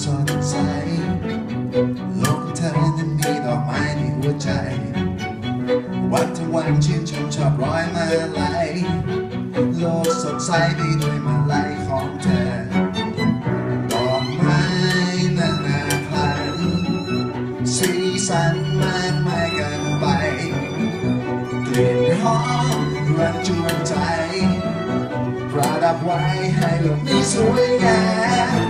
สดใสลงเธอนั้นมีดอกไม้ในหัวใจ วันทั้งวันชื่นชมชอบร้อยมาลายโลกสดใสไปด้วยมาลายของเธอดอกไม้นานาพันสีสันมากมายกันไปกลิ่นหอมรันจวนใจ บไว้ให้โลกนี้สวยงาม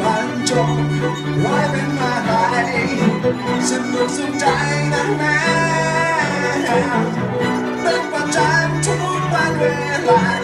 บรรจงร้อยเป็นมาไทยสนุกสุขใจนักแน่เป็นประจำทุกวันเวลา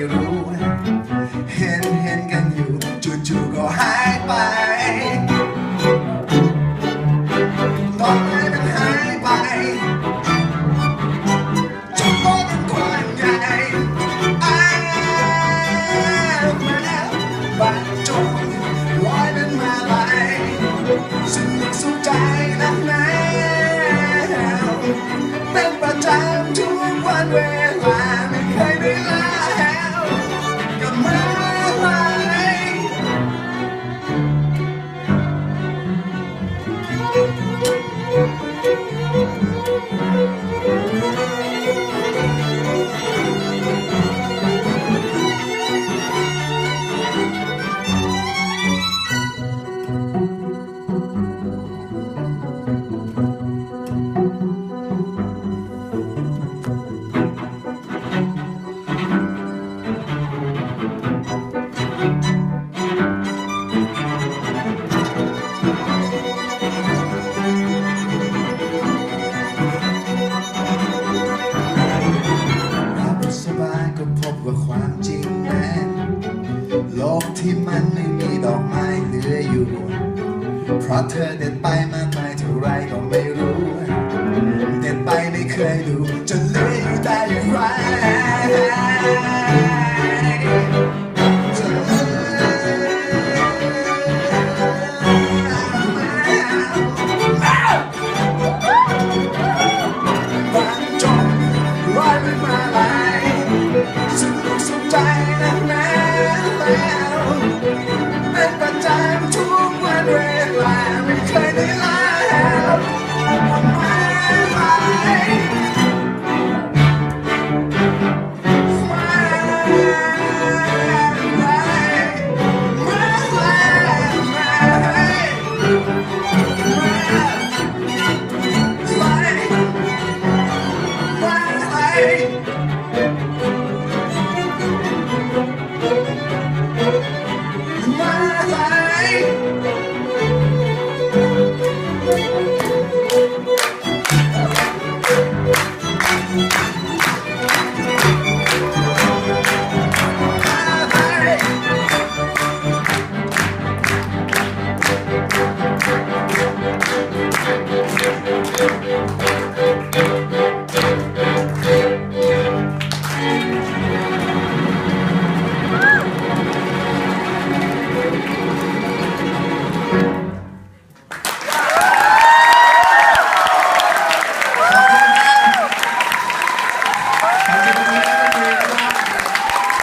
ก็ไว่าความจริงแม้นโลกที่มันไม่มีดอกไม้เหลืออยู่ เพราะเธอเด็ดไปมากมายเท่าไรก็ไม่รู้ เด็ดไปไม่เคยดูจะ